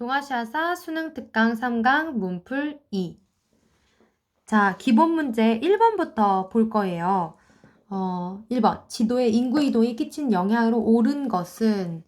동아시아사 수능 특강 3강 문풀 2. 자, 기본 문제 1번부터 볼 거예요. 어, 1번. 지도의 인구 이동이 끼친 영향으로 옳은 것은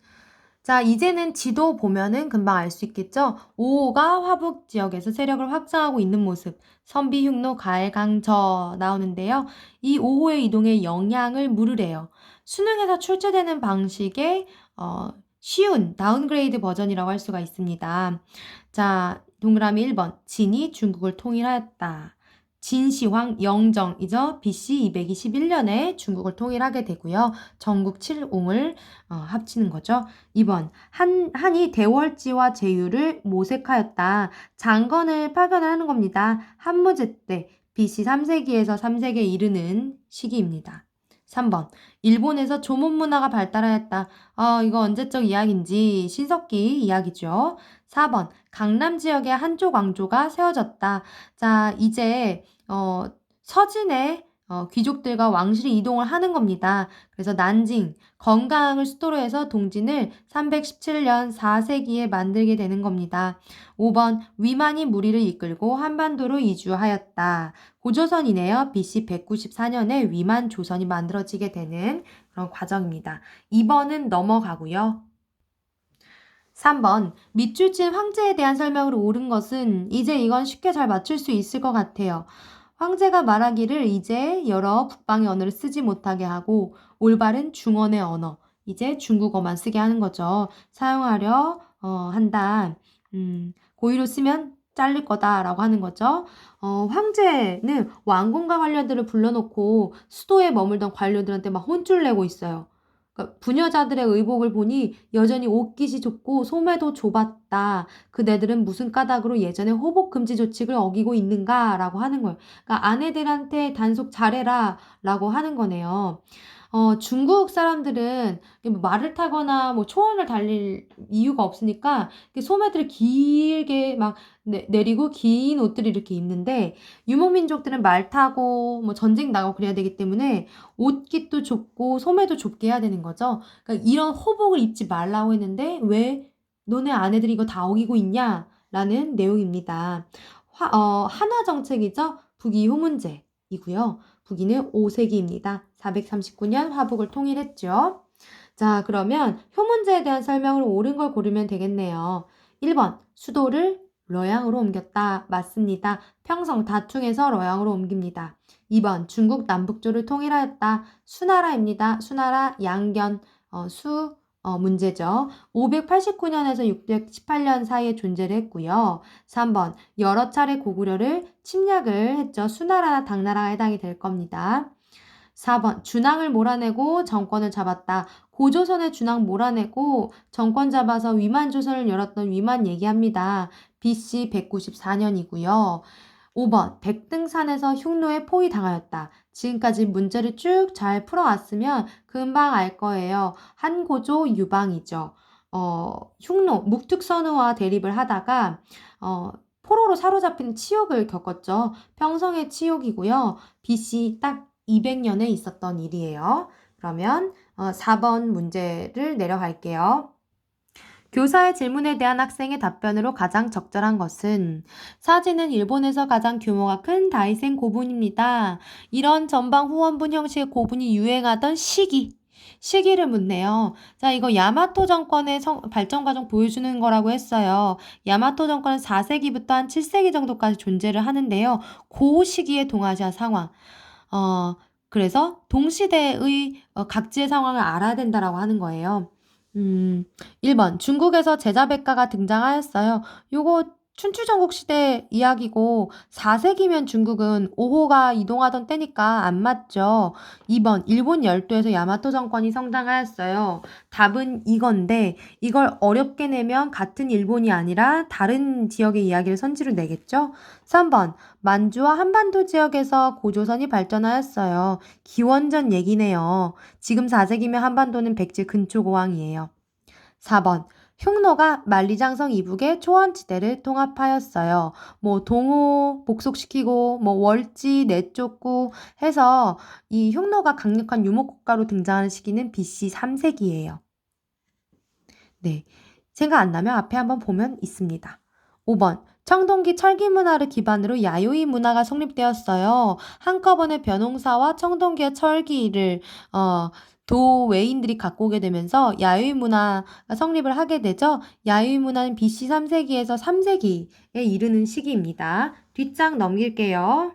자, 이제는 지도 보면은 금방 알 수 있겠죠? 5호가 화북 지역에서 세력을 확장하고 있는 모습. 선비, 흉노, 가을, 강저 나오는데요. 이 5호의 이동에 영향을 물으래요. 수능에서 출제되는 방식의 어, 쉬운 다운그레이드 버전이라고 할 수가 있습니다. 자, 동그라미 1번. 진이 중국을 통일하였다. 진시황 영정이죠. BC 221년에 중국을 통일하게 되고요. 전국 7옹을 어, 합치는 거죠. 2번. 한, 한이 대월지와 제유를 모색하였다. 장건을 파견하는 겁니다. 한무제 때 BC 3세기에서 3세기에 이르는 시기입니다. 3번. 일본에서 조문 문화가 발달하였다. 어, 이거 언제적 이야기인지 신석기 이야기죠. 4번. 강남 지역에 한쪽 왕조가 세워졌다. 자, 이제 어, 서진에 어, 귀족들과 왕실이 이동을 하는 겁니다. 그래서 난징, 건강을 수도로 해서 동진을 317년 4세기에 만들게 되는 겁니다. 5번 위만이 무리를 이끌고 한반도로 이주하였다. 고조선이네요. BC 194년에 위만 조선이 만들어지게 되는 그런 과정입니다. 2번은 넘어가고요. 3번 밑줄 친 황제에 대한 설명으로 옳은 것은 이제 이건 쉽게 잘 맞출 수 있을 것 같아요. 황제가 말하기를 이제 여러 북방의 언어를 쓰지 못하게 하고 올바른 중언의 언어, 이제 중국어만 쓰게 하는 거죠. 사용하려 어, 한다. 음, 고의로 쓰면 잘릴 거다라고 하는 거죠. 어, 황제는 왕궁과 관료들을 불러놓고 수도에 머물던 관료들한테 막 혼쭐 내고 있어요. 그러니까 부녀자들의 의복을 보니 여전히 옷깃이 좁고 소매도 좁았다. 그네들은 무슨 까닭으로 예전에 호복 금지 조칙을 어기고 있는가라고 하는 거예요. 그러니까 아내들한테 단속 잘해라 라고 하는 거네요. 어, 중국 사람들은 뭐 말을 타거나 뭐 초원을 달릴 이유가 없으니까 소매들을 길게 막 내, 내리고 긴 옷들을 이렇게 입는데 유목민족들은 말 타고 뭐 전쟁 나가고 그래야 되기 때문에 옷깃도 좁고 소매도 좁게 해야 되는 거죠. 그러니까 이런 호복을 입지 말라고 했는데 왜 너네 아내들이 이거 다 어기고 있냐? 라는 내용입니다. 화, 어, 한화 정책이죠. 북이후 문제이고요. 북이는 5세기입니다. 439년 화북을 통일했죠. 자, 그러면 효문제에 대한 설명을 옳은 걸 고르면 되겠네요. 1번, 수도를 러양으로 옮겼다. 맞습니다. 평성 다퉁에서 러양으로 옮깁니다. 2번, 중국 남북조를 통일하였다. 수나라입니다. 수나라 양견, 어, 수, 어, 문제죠. 589년에서 618년 사이에 존재를 했고요. 3번, 여러 차례 고구려를 침략을 했죠. 수나라나 당나라가 해당이 될 겁니다. 4번, 준왕을 몰아내고 정권을 잡았다. 고조선의 준왕 몰아내고 정권 잡아서 위만 조선을 열었던 위만 얘기합니다. BC 194년이고요. 5번, 백등산에서 흉노에 포위당하였다. 지금까지 문제를 쭉 잘 풀어왔으면 금방 알 거예요. 한고조 유방이죠. 어, 흉노, 묵특선우와 대립을 하다가, 어, 포로로 사로잡히는 치욕을 겪었죠. 평성의 치욕이고요. BC 딱 200년에 있었던 일이에요. 그러면 어, 4번 문제를 내려갈게요. 교사의 질문에 대한 학생의 답변으로 가장 적절한 것은 사진은 일본에서 가장 규모가 큰 다이센 고분입니다. 이런 전방 후원분 형식의 고분이 유행하던 시기 시기를 묻네요. 자, 이거 야마토 정권의 성, 발전 과정 보여주는 거라고 했어요. 야마토 정권은 4세기부터 한 7세기 정도까지 존재를 하는데요. 그 시기의 동아시아 상황. 어, 그래서 동시대의 어, 각지의 상황을 알아야 된다라고 하는 거예요. 음, 1번. 중국에서 제자백가가 등장하였어요. 요거 춘추전국 시대 이야기고 4세기면 중국은 5호가 이동하던 때니까 안 맞죠. 2번 일본 열도에서 야마토 정권이 성장하였어요. 답은 이건데 이걸 어렵게 내면 같은 일본이 아니라 다른 지역의 이야기를 선지로 내겠죠. 3번 만주와 한반도 지역에서 고조선이 발전하였어요. 기원전 얘기네요. 지금 4세기면 한반도는 백제 근초고왕이에요. 4번 흉노가 만리장성 이북의 초원지대를 통합하였어요. 뭐 동호 복속시키고 뭐 월지 내쫓고 해서 이 흉노가 강력한 유목국가로 등장하는 시기는 BC 3세기예요. 네. 생각 안 나면 앞에 한번 보면 있습니다. 5번. 청동기 철기 문화를 기반으로 야요이 문화가 성립되었어요. 한꺼번에 벼농사와 청동기와 철기를 어, 도웨인들이 갖고 오게 되면서 야요이 문화가 성립을 하게 되죠. 야요이 문화는 BC 3세기에서 3세기에 이르는 시기입니다. 뒷장 넘길게요.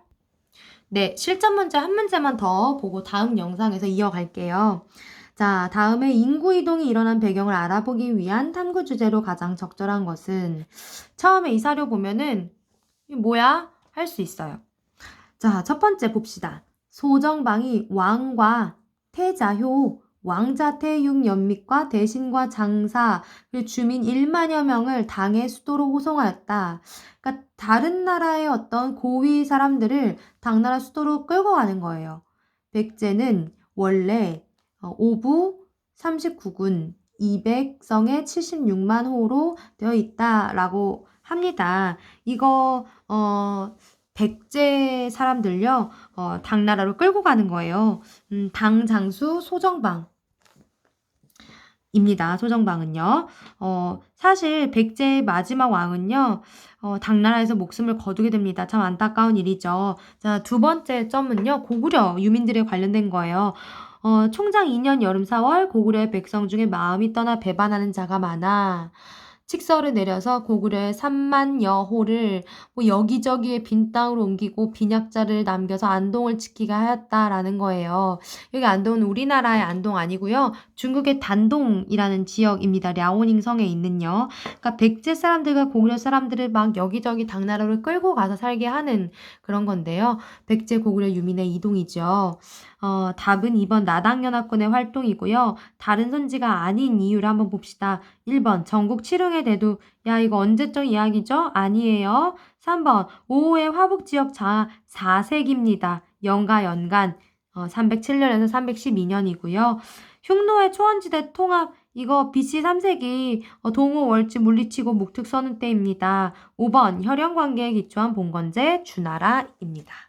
네, 실전 문제 한 문제만 더 보고 다음 영상에서 이어갈게요. 자, 다음에 인구 이동이 일어난 배경을 알아보기 위한 탐구 주제로 가장 적절한 것은 처음에 이 사료 보면은 이 뭐야? 할 수 있어요. 자, 첫 번째 봅시다. 소정방이 왕과 태자효, 왕자태육 연mit과 대신과 장사, 그리고 주민 1만여 명을 당의 수도로 호송하였다. 그러니까 다른 나라의 어떤 고위 사람들을 당나라 수도로 끌고 가는 거예요. 백제는 원래 어, 오부 39군 200성에 76만 호로 되어 있다라고 합니다. 이거 어 백제 사람들요 어, 당나라로 끌고 가는 거예요. 음, 당 장수 소정방. 입니다. 소정방은요. 어, 사실 백제의 마지막 왕은요. 어, 당나라에서 목숨을 거두게 됩니다. 참 안타까운 일이죠. 자, 두 번째 점은요. 고구려 유민들에 관련된 거예요. 어, 총장 2년 여름 4월 고구려의 백성 중에 마음이 떠나 배반하는 자가 많아. 칙서를 내려서 고구려의 3만 여 호를 뭐 여기저기에 빈 땅으로 옮기고 빈약자를 남겨서 안동을 지키게 하였다라는 거예요. 여기 안동은 우리나라의 안동 아니고요. 중국의 단동이라는 지역입니다. 랴오닝 성에 있는요. 그러니까 백제 사람들과 고구려 사람들을 막 여기저기 당나라로 끌고 가서 살게 하는 그런 건데요. 백제 고구려 유민의 이동이죠. 어, 답은 2번 나당연합군의 활동이고요. 다른 선지가 아닌 이유를 한번 봅시다. 1번 전국 칠흥의 대도 야 이거 언제적 이야기죠? 아니에요. 3번 오후의 화북지역 자 4세기입니다. 연가 연간 어, 307년에서 312년이고요. 흉노의 초원지대 통합 이거 BC 3세기 어, 동호 월지 물리치고 목특 서는 때입니다. 5번 혈연 관계에 기초한 봉건제 주나라입니다.